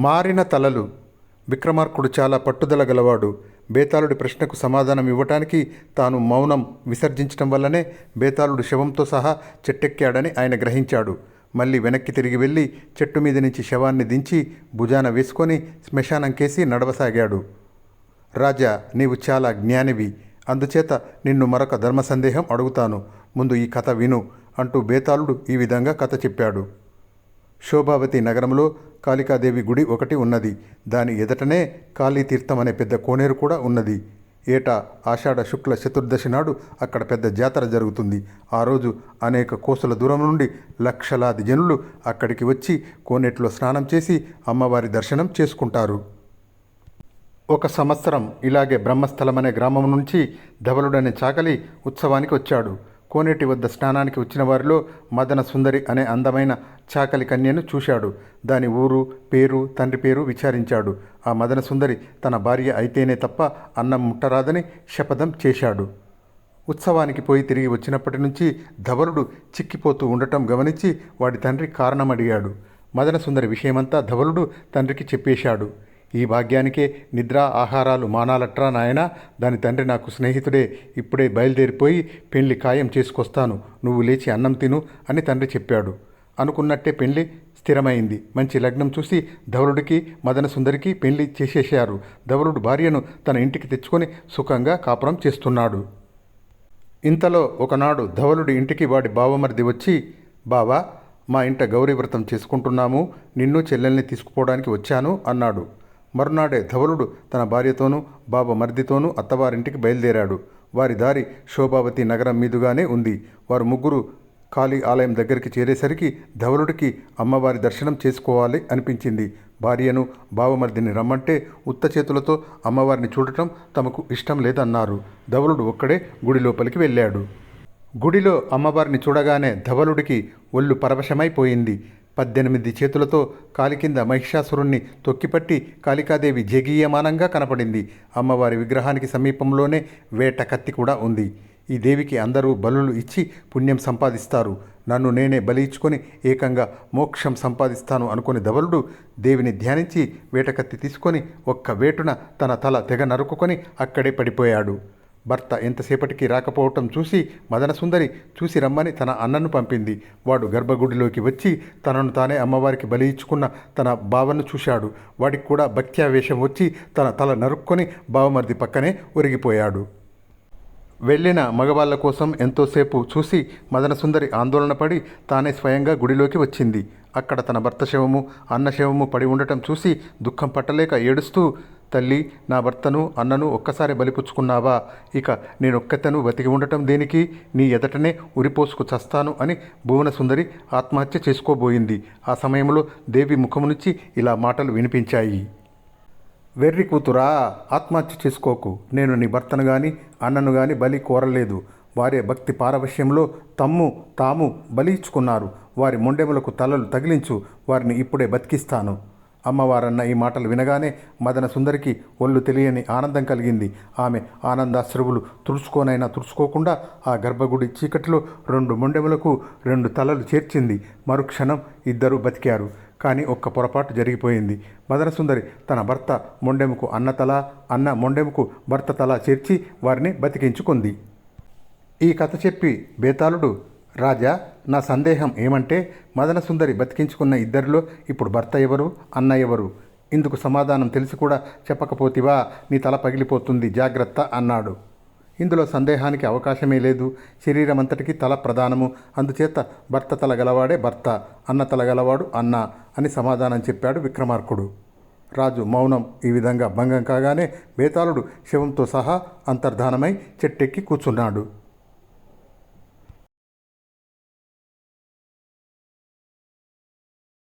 మారిన తలలు. విక్రమార్కుడు చాలా పట్టుదల గలవాడు. బేతాళుడి ప్రశ్నకు సమాధానం ఇవ్వటానికి తాను మౌనం విసర్జించటం వల్లనే బేతాళుడు శవంతో సహా చెట్టెక్కాడని ఆయన గ్రహించాడు. మళ్ళీ వెనక్కి తిరిగి వెళ్ళి చెట్టు మీద నుంచి శవాన్ని దించి భుజాన వేసుకొని శ్మశానంకేసి నడవసాగాడు. రాజా నీవు చాలా జ్ఞానివి. అందుచేత నిన్ను మరొక ధర్మ సందేహం అడుగుతాను. ముందు ఈ కథ విను అంటూ బేతాళుడు ఈ విధంగా కథ చెప్పాడు. శోభావతి నగరంలో కాళికాదేవి గుడి ఒకటి ఉన్నది. దాని ఎదటనే కాళీతీర్థం అనే పెద్ద కోనేరు కూడా ఉన్నది. ఏటా ఆషాఢ శుక్ల చతుర్దశి నాడు అక్కడ పెద్ద జాతర జరుగుతుంది. ఆ రోజు అనేక కోసల దూరం నుండి లక్షలాది జనులు అక్కడికి వచ్చి కోనేటిలో స్నానం చేసి అమ్మవారి దర్శనం చేసుకుంటారు. ఒక సంవత్సరం ఇలాగే బ్రహ్మస్థలం అనే గ్రామం నుంచి ధవలుడనే చాకలి ఉత్సవానికి వచ్చాడు. కోనేటి వద్ద స్నానానికి వచ్చిన వారిలో మదన సుందరి అనే అందమైన చాకలి కన్యను చూశాడు. దాని ఊరు పేరు తండ్రి పేరు విచారించాడు. ఆ మదన సుందరి తన భార్య అయితేనే తప్ప అన్నం ముట్టరాదని శపథం చేశాడు. ఉత్సవానికి పోయి తిరిగి వచ్చినప్పటి నుంచి ధవలుడు చిక్కిపోతూ ఉండటం గమనించి వాడి తండ్రి కారణం అడిగాడు మదన సుందరి విషయమంతా ధవలుడు తండ్రికి చెప్పేశాడు. ఈ భాగ్యానికే నిద్ర ఆహారాలు మానాలట్రా నాయనా. దాని తండ్రి నాకు స్నేహితుడే. ఇప్పుడే బయలుదేరిపోయి పెళ్ళి ఖాయం చేసుకొస్తాను. నువ్వు లేచి అన్నం తిను అని తండ్రి చెప్పాడు. అనుకున్నట్టే పెళ్ళి స్థిరమైంది. మంచి లగ్నం చూసి ధవలుడికి మదన సుందరికి పెళ్ళి చేసేశారు. ధవలుడు భార్యను తన ఇంటికి తెచ్చుకొని సుఖంగా కాపురం చేస్తున్నాడు. ఇంతలో ఒకనాడు ధవలుడి ఇంటికి వాడి బావమరిది వచ్చి బావా మా ఇంట గౌరీ వ్రతం చేసుకుంటున్నాము. నిన్ను చెల్లెల్ని తీసుకుపోవడానికి వచ్చాను అన్నాడు. మరునాడే ధవలుడు తన భార్యతోనూ బాబ మర్దితోనూ అత్తవారింటికి బయలుదేరాడు. వారి దారి శోభావతి నగరం మీదుగానే ఉంది. వారు ముగ్గురు కాళీ ఆలయం దగ్గరికి చేరేసరికి ధవలుడికి అమ్మవారి దర్శనం చేసుకోవాలి అనిపించింది. భార్యను బావమర్దిని రమ్మంటే ఉత్త చేతులతో అమ్మవారిని చూడటం తమకు ఇష్టం లేదన్నారు. ధవలుడు ఒక్కడే గుడి లోపలికి వెళ్ళాడు. గుడిలో అమ్మవారిని చూడగానే ధవలుడికి ఒళ్ళు పరవశమైపోయింది. పద్దెనిమిది చేతులతో కాలి కింద మహిషాసురుణ్ణి తొక్కిపట్టి కాళికాదేవి జగీయమానంగా కనపడింది. అమ్మవారి విగ్రహానికి సమీపంలోనే వేట కత్తి కూడా ఉంది. ఈ దేవికి అందరూ బలులు ఇచ్చి పుణ్యం సంపాదిస్తారు. నన్ను నేనే బలి ఇచ్చుకొని ఏకంగా మోక్షం సంపాదిస్తాను అనుకుని ధవలుడు దేవిని ధ్యానించి వేటకత్తి తీసుకొని ఒక్క వేటున తన తల తెగ నరుకుకొని అక్కడే పడిపోయాడు. భర్త ఎంతసేపటికి రాకపోవటం చూసి మదనసుందరి చూసి రమ్మని తన అన్నను పంపింది. వాడు గర్భగుడిలోకి వచ్చి తనను తానే అమ్మవారికి బలి ఇచ్చుకున్న తన బావను చూశాడు. వాడికి కూడా భక్త్యావేశం వచ్చి తన తల నరుక్కొని బావమరిది పక్కనే ఒరిగిపోయాడు. వెళ్ళిన మగవాళ్ళ కోసం ఎంతోసేపు చూసి మదనసుందరి ఆందోళన పడి తానే స్వయంగా గుడిలోకి వచ్చింది. అక్కడ తన భర్త శవము అన్న శవము పడి ఉండటం చూసి దుఃఖం పట్టలేక ఏడుస్తూ తల్లి నా భర్తను అన్నను ఒక్కసారి బలిపుచ్చుకున్నావా ఇక నేనొక్కతను బతికి ఉండటం దేనికి? నీ ఎదటనే ఉరిపోసుకు చస్తాను అని భువనసుందరి ఆత్మహత్య చేసుకోబోయింది. ఆ సమయంలో దేవి ముఖం నుంచి ఇలా మాటలు వినిపించాయి. వెర్రి కూతురా ఆత్మహత్య చేసుకోకు. నేను నీ భర్తను కానీ అన్నను కానీ బలి కోరలేదు. వారే భక్తి పారవశ్యంలో తమ్ము తాము బలి ఇచ్చుకున్నారు. వారి మొండెములకు తలలు తగిలించు. వారిని ఇప్పుడే బతికిస్తాను. అమ్మవారన్న ఈ మాటలు వినగానే మదన సుందరికి ఒళ్ళు తెలియని ఆనందం కలిగింది. ఆమె ఆనందాశ్రువులు తుడుచుకోనైనా తుడుచుకోకుండా ఆ గర్భగుడి చీకటిలో రెండు మొండెములకు రెండు తలలు చేర్చింది. మరుక్షణం ఇద్దరు బతికారు. కానీ ఒక్క పొరపాటు జరిగిపోయింది. మదనసుందరి తన భర్త మొండెముకు అన్న తల అన్న మొండెముకు భర్త తల చేర్చి వారిని బతికించుకుంది. ఈ కథ చెప్పి బేతాళుడు రాజా నా సందేహం ఏమంటే మదనసుందరి బతికించుకున్న ఇద్దరిలో ఇప్పుడు భర్త ఎవరు అన్న ఎవరు? ఇందుకు సమాధానం తెలిసి కూడా చెప్పకపోతివా? నీ తల పగిలిపోతుంది జాగ్రత్త అన్నాడు. ఇందులో సందేహానికి అవకాశమే లేదు. శరీరం అంతటికి తల ప్రధానము. అందుచేత భర్త తల గలవాడే భర్త అన్న తల గలవాడు అన్న అని సమాధానం చెప్పాడు విక్రమార్కుడు. రాజు మౌనం ఈ విధంగా భంగం కాగానే బేతాళుడు శవంతో సహా అంతర్ధానమై చెట్టెక్కి కూర్చున్నాడు.